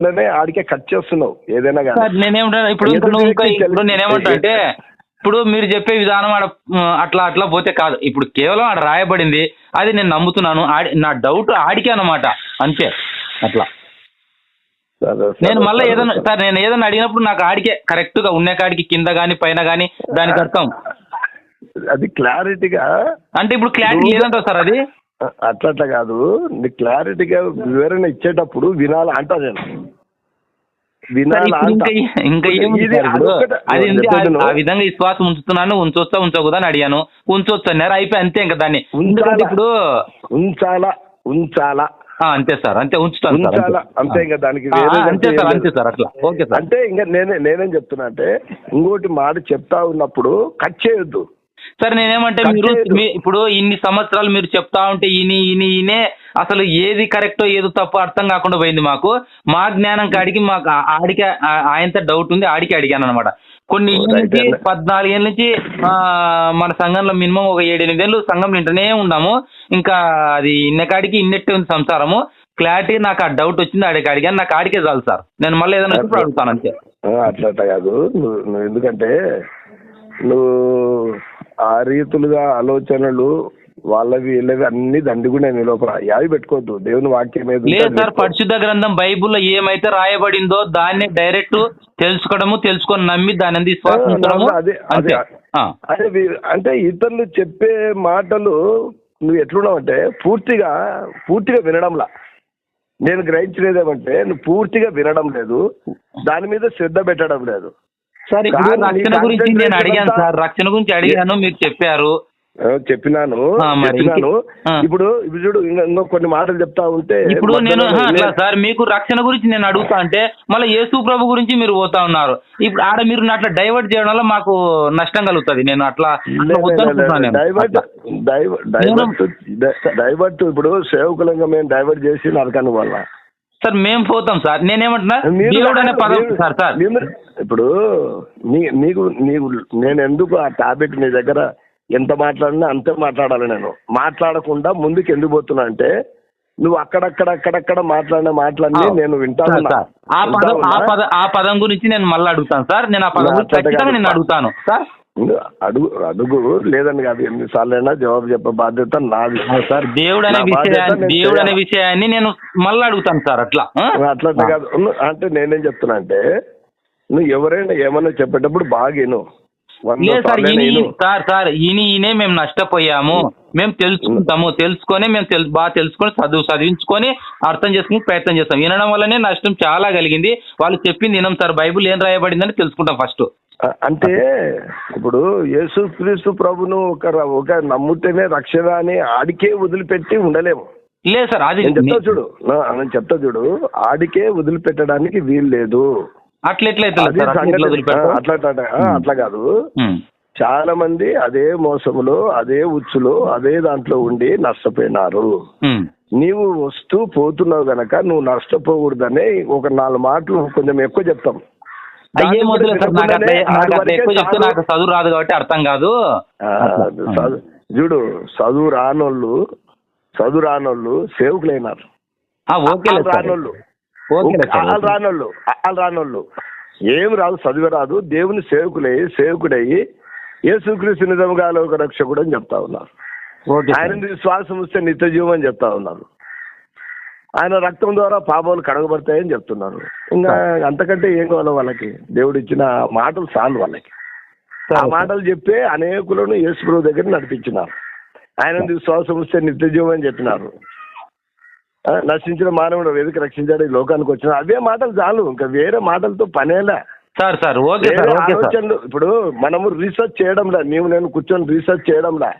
లోనే ఆడికే కట్ చేస్తున్నావు ఏదైనా సార్ కానీ నేనేమంటా ఇప్పుడు నువ్వు ఇంకా ఇప్పుడు నేనేమంటా అంటే ఇప్పుడు మీరు చెప్పే విధానం ఆడ అట్లా అట్లా పోతే కాదు. ఇప్పుడు కేవలం ఆడ రాయబడింది అది నేను నమ్ముతున్నాను ఆడి నా డౌట్ ఆడికే అన్నమాట. అంతే అట్లా. నేను మళ్ళీ ఏదైనా సరే. సార్ నేను ఏదైనా అడిగినప్పుడు నాకు ఆడికే కరెక్ట్గా ఉన్న కాడికి కింద గాని పైన గాని దానికి అర్థం. అది క్లారిటీగా అంటే ఇప్పుడు క్లారిటీ లేదంటావు సార్ అది? అట్లా కాదు. నీకు క్లారిటీగా వివరణ ఇచ్చేటప్పుడు వినాలి అంటా నేను. ఆ- విధంగా విశ్వాసం ఉంచుతున్నాను ఉంచొస్తా ఉంచకూడదా అని అడిగాను. ఉంచొచ్చు అన్నారు అయిపోయి అంతే ఇంకా దాన్ని. ఇప్పుడు ఉంచాలా? ఉంచాలా? అంతే సార్ అంతే ఉంచుతాను ఉంచాలా? అంతే. ఇంకా దానికి అంతే సార్ అంతే. సార్ అట్లా. Okay sir. అంటే ఇంకా నేనే నేనేం చెప్తున్నా అంటే ఇంకోటి మాట చెప్తా ఉన్నప్పుడు కట్ చేయొద్దు. సార్ నేనేమంటే మీరు ఇప్పుడు ఇన్ని సంవత్సరాలు మీరు చెప్తా ఉంటే ఇని ఇని ఇనే అసలు ఏది కరెక్టో ఏది తప్పో అర్థం కాకుండా పోయింది మాకు. మా జ్ఞానం కాడికి మాకు ఆడికి ఆయనతో డౌట్ ఉంది ఆడికి అడిగాను అనమాట కొన్ని నుంచి. పద్నాలుగేళ్ళ నుంచి మన సంఘంలో మినిమం ఒక ఏడు ఎనిమిదేళ్ళు సంఘం వింటూనే ఉన్నాము. ఇంకా అది ఇన్న కాడికి ఇన్నట్టే ఉంది సంసారము. క్లారిటీ నాకు ఆ డౌట్ వచ్చింది ఆడికి అడిగాను. నాకు ఆడికే చాలు సార్. నేను మళ్ళీ ఏదైనా అడుగుతాను అంతే. అట్లా కాదు. నువ్వు ఎందుకంటే నువ్వు ఆ రీతులుగా ఆలోచనలు వాళ్ళవి వీళ్ళవి అన్ని దండిగునే నీ లోపల. యావి పెట్టుకోవద్దు. దేవుని వాక్యం లేదు సార్. పరిశుద్ధ గ్రంథం బైబుల్లో ఏమైతే రాయబడిందో దాన్ని డైరెక్ట్ తెలుసుకోవడము తెలుసుకొని నమ్మి దాని అందు అదే, అదే. అదే అంటే ఇతరులు చెప్పే మాటలు నువ్వు ఎట్లున్నావు అంటే పూర్తిగా పూర్తిగా వినడంలా. నేను గ్రహించినది ఏమంటే నువ్వు పూర్తిగా వినడం లేదు. దాని మీద శ్రద్ధ పెట్టడం లేదు. సార్ ఇప్పుడు రక్షణ గురించి నేను అడిగాను సార్. రక్షణ గురించి అడిగాను మీరు చెప్పారు. చెప్పినాను చెప్పినాను. ఇప్పుడు చూడు ఇంకా కొన్ని మాటలు చెప్తా ఉంటే ఇప్పుడు నేను సార్ మీకు రక్షణ గురించి నేను అడుగుతా అంటే మళ్ళీ యేసు ప్రభు గురించి మీరు పోతా ఉన్నారు. ఇప్పుడు ఆడ మీరు అట్లా డైవర్ట్ చేయడం వల్ల మాకు నష్టం కలుగుతుంది. నేను అట్లా. డైవర్ట్. డైవర్ట్ ఇప్పుడు సేవకులంగా మేము డైవర్ట్ చేసి నరకాను వల్ల సార్ మేము పోతాం సార్ నేనేమంటున్నా దేవుడు అనే పదం సార్ సార్ ఇప్పుడు నీ నీకు నేను ఎందుకు ఆ టాపిక్ నీ దగ్గర ఎంత మాట్లాడినా అంతే మాట్లాడాలి నేను మాట్లాడకుండా ముందుకు ఎందుకు పోతున్నా అంటే నువ్వు అక్కడక్కడ అక్కడక్కడ మాట్లాడిన మాటలన్నీ ఆ, నేను వింటా సార్, ఉన్నా. సార్. ఆ పదం ఆ. పదం గురించి నేను మళ్ళీ అడుగుతాను సార్ నేను ఆ పదం ఖచ్చితంగా. నేను అడుగుతాను సార్ అడుగు అడుగు లేదని కాదు ఎన్నిసార్లు అయినా జవాబు చెప్పే బాధ్యత నాది. సార్ దేవుడు అనే విషయాన్ని నేను దేవుడు అనే. విషయాన్ని నేను మళ్ళీ అడుగుతాను సార్ అట్లా? అట్లా కాదు. అంటే నేనేం చెప్తున్నా అంటే నువ్వు ఎవరైనా ఏమన్నా చెప్పేటప్పుడు బాగా విను. సార్ సార్ సార్ ఈయన ఈయనే మేము నష్టపోయాము. మేము తెలుసుకుంటాము తెలుసుకొని మేము తెలు బాగా తెలుసుకొని చదువు చదివించుకొని అర్థం చేసుకుని ప్రయత్నం చేస్తాం. వినడం వల్లనే నష్టం చాలా కలిగింది. వాళ్ళు చెప్పింది వినం సార్. బైబుల్ ఏం రాయబడిందని తెలుసుకుంటాం ఫస్ట్. అంటే ఇప్పుడు యేసుక్రీస్తు ప్రభును ఒక ఒక నమ్ముతేనే రక్షణ అని ఆడికే వదిలిపెట్టి ఉండలేము. లేదు సార్ అది చెప్తా చూడు. నేను చెప్తా చూడు. ఆడికే వదిలిపెట్టడానికి వీలు లేదు. అట్లా అట్లా అట్లా కాదు. చాలా మంది అదే మోసములో అదే ఉచ్చులో అదే దాంట్లో ఉండి నష్టపోయినారు. నీవు వస్తూ పోతున్నావు గనక నువ్వు నష్టపోకూడదని ఒక నాలుగు మాటలు కొంచెం ఎక్కువ చెప్తాం. అయ్యే మొదలు ఎక్కువ చెప్తే. నాకు చదువు రాదు కాబట్టి అర్థం కాదు. చూడు చదువు రానోళ్ళు చదువు రానోళ్ళు సేవకులైనారు. రానోళ్ళు. వాళ్ళు రానోళ్ళు వాళ్ళు రానోళ్ళు. ఏం రాదు చదివి రాదు. దేవుని సేవకులై సేవకుడయ్యి యేసుక్రీస్తు నిజముగా ఒక రక్షకుడు అని చెప్తా ఉన్నారు. ఆయన విశ్వాసం వస్తే నిత్య జీవం అని చెప్తా ఉన్నారు. ఆయన రక్తం ద్వారా పాపాలు కడగబడతాయని చెప్తున్నారు. ఇంకా అంతకంటే ఏం కావాలో వాళ్ళకి. దేవుడు ఇచ్చిన మాటలు చాలు వాళ్ళకి. ఆ మాటలు చెప్పే అనేకులను యేసుప్రభు దగ్గర నడిపించినారు. ఆయన విశ్వాసం వస్తే నిత్య జీవం అని చెప్పినారు. నశించిన మానవుడు వెతికి రక్షించాడు ఈ లోకానికి వచ్చిన. అవే మాటలు చాలు. ఇంకా వేరే మాటలతో పనేలా. Sir sir okay sir okay sir. ఆలోచనలు? ఇప్పుడు మనము రీసెర్చ్ చేయడంలా నీవు నేను కూర్చొని రీసెర్చ్ చేయడంలా.